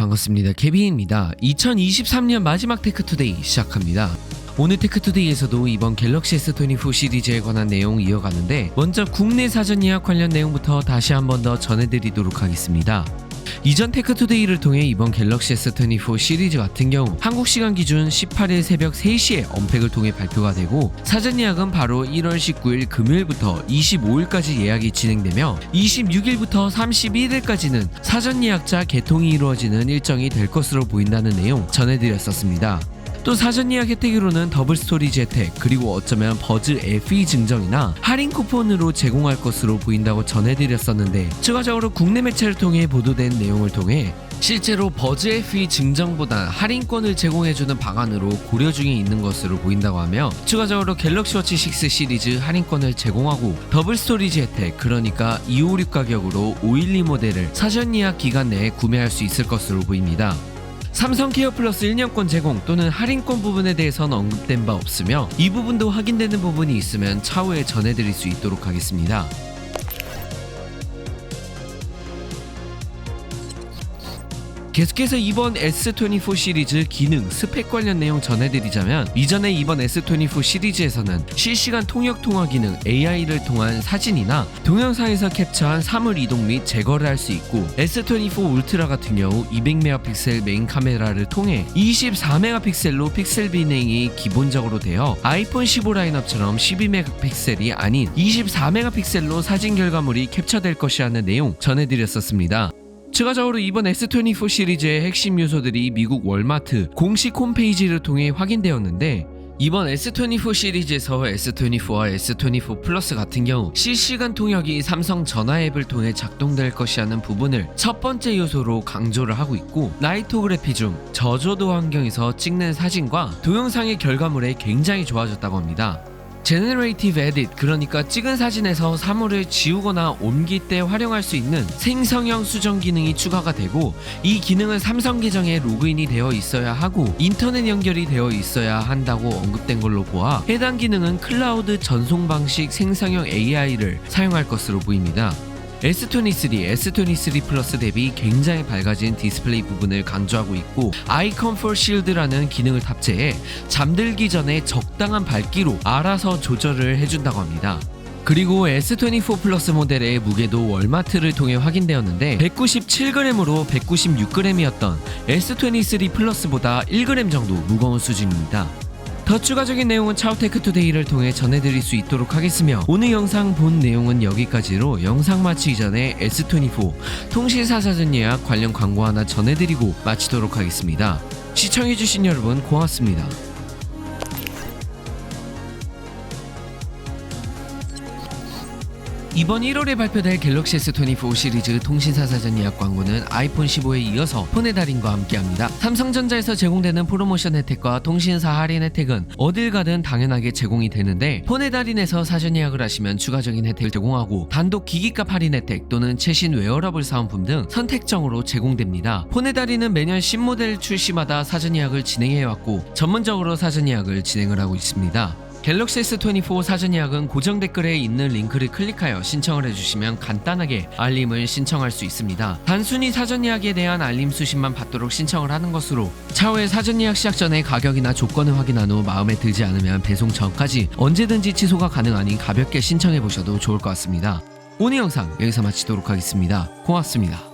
반갑습니다. 케빈입니다. 2023년 마지막 테크투데이 시작합니다. 오늘 테크투데이에서도 이번 갤럭시 S24 시리즈에 관한 내용 이어가는데 먼저 국내 사전 예약 관련 내용부터 다시 한 번 더 전해드리도록 하겠습니다. 이전 테크투데이를 통해 이번 갤럭시 S24 시리즈 같은 경우 한국 시간 기준 18일 새벽 3시에 언팩을 통해 발표가 되고 사전 예약은 바로 1월 19일 금요일부터 25일까지 예약이 진행되며 26일부터 31일까지는 사전 예약자 개통이 이루어지는 일정이 될 것으로 보인다는 내용 전해드렸었습니다. 또 사전 예약 혜택으로는 더블 스토리지 혜택 그리고 어쩌면 버즈 FE 증정이나 할인 쿠폰으로 제공할 것으로 보인다고 전해드렸었는데 추가적으로 국내 매체를 통해 보도된 내용을 통해 실제로 버즈 FE 증정보다 할인권을 제공해주는 방안으로 고려 중에 있는 것으로 보인다고 하며 추가적으로 갤럭시 워치 6 시리즈 할인권을 제공하고 더블 스토리지 혜택 그러니까 256 가격으로 512 모델을 사전 예약 기간 내에 구매할 수 있을 것으로 보입니다. 삼성 케어 플러스 1년권 제공 또는 할인권 부분에 대해서는 언급된 바 없으며 이 부분도 확인되는 부분이 있으면 차후에 전해드릴 수 있도록 하겠습니다. 계속해서 이번 S24 시리즈 기능, 스펙 관련 내용 전해드리자면 이전에 이번 S24 시리즈에서는 실시간 통역 통화 기능 AI를 통한 사진이나 동영상에서 캡처한 사물 이동 및 제거를 할 수 있고 S24 울트라 같은 경우 200메가픽셀 메인 카메라를 통해 24메가픽셀로 픽셀 비냉이 기본적으로 되어 아이폰 15 라인업처럼 12메가픽셀이 아닌 24메가픽셀로 사진 결과물이 캡처될 것이라는 내용 전해드렸었습니다. 추가적으로 이번 S24 시리즈의 핵심 요소들이 미국 월마트 공식 홈페이지를 통해 확인되었는데 이번 S24 시리즈에서 S24와 S24 플러스 같은 경우 실시간 통역이 삼성 전화 앱을 통해 작동될 것이라는 부분을 첫 번째 요소로 강조를 하고 있고 나이토그래피 중 저조도 환경에서 찍는 사진과 동영상의 결과물에 굉장히 좋아졌다고 합니다. 제너레이티브 에딧 그러니까 찍은 사진에서 사물을 지우거나 옮길 때 활용할 수 있는 생성형 수정 기능이 추가가 되고 이 기능은 삼성 계정에 로그인이 되어 있어야 하고 인터넷 연결이 되어 있어야 한다고 언급된 걸로 보아 해당 기능은 클라우드 전송 방식 생성형 AI를 사용할 것으로 보입니다. S23, S23 플러스 대비 굉장히 밝아진 디스플레이 부분을 강조하고 있고 아이 컴포트 실드라는 기능을 탑재해 잠들기 전에 적당한 밝기로 알아서 조절을 해준다고 합니다. 그리고 S24 플러스 모델의 무게도 월마트를 통해 확인되었는데 197g으로 196g이었던 S23 플러스보다 1g 정도 무거운 수준입니다. 더 추가적인 내용은 차우테크 투데이를 통해 전해드릴 수 있도록 하겠으며 오늘 영상 본 내용은 여기까지로 영상 마치기 전에 S24 통신사 사전 예약 관련 광고 하나 전해드리고 마치도록 하겠습니다. 시청해주신 여러분 고맙습니다. 이번 1월에 발표될 갤럭시 S24 시리즈 통신사 사전 예약 광고는 아이폰 15에 이어서 폰의 달인과 함께합니다. 삼성전자에서 제공되는 프로모션 혜택과 통신사 할인 혜택은 어딜 가든 당연하게 제공이 되는데 폰의 달인에서 사전 예약을 하시면 추가적인 혜택을 제공하고 단독 기기값 할인 혜택 또는 최신 웨어러블 사은품 등 선택정으로 제공됩니다. 폰의 달인은 매년 신모델 출시마다 사전 예약을 진행해왔고 전문적으로 사전 예약을 진행을 하고 있습니다. 갤럭시 S24 사전 예약은 고정 댓글에 있는 링크를 클릭하여 신청을 해주시면 간단하게 알림을 신청할 수 있습니다. 단순히 사전 예약에 대한 알림 수신만 받도록 신청을 하는 것으로 차후에 사전 예약 시작 전에 가격이나 조건을 확인한 후 마음에 들지 않으면 배송 전까지 언제든지 취소가 가능하니 가볍게 신청해 보셔도 좋을 것 같습니다. 오늘 영상 여기서 마치도록 하겠습니다. 고맙습니다.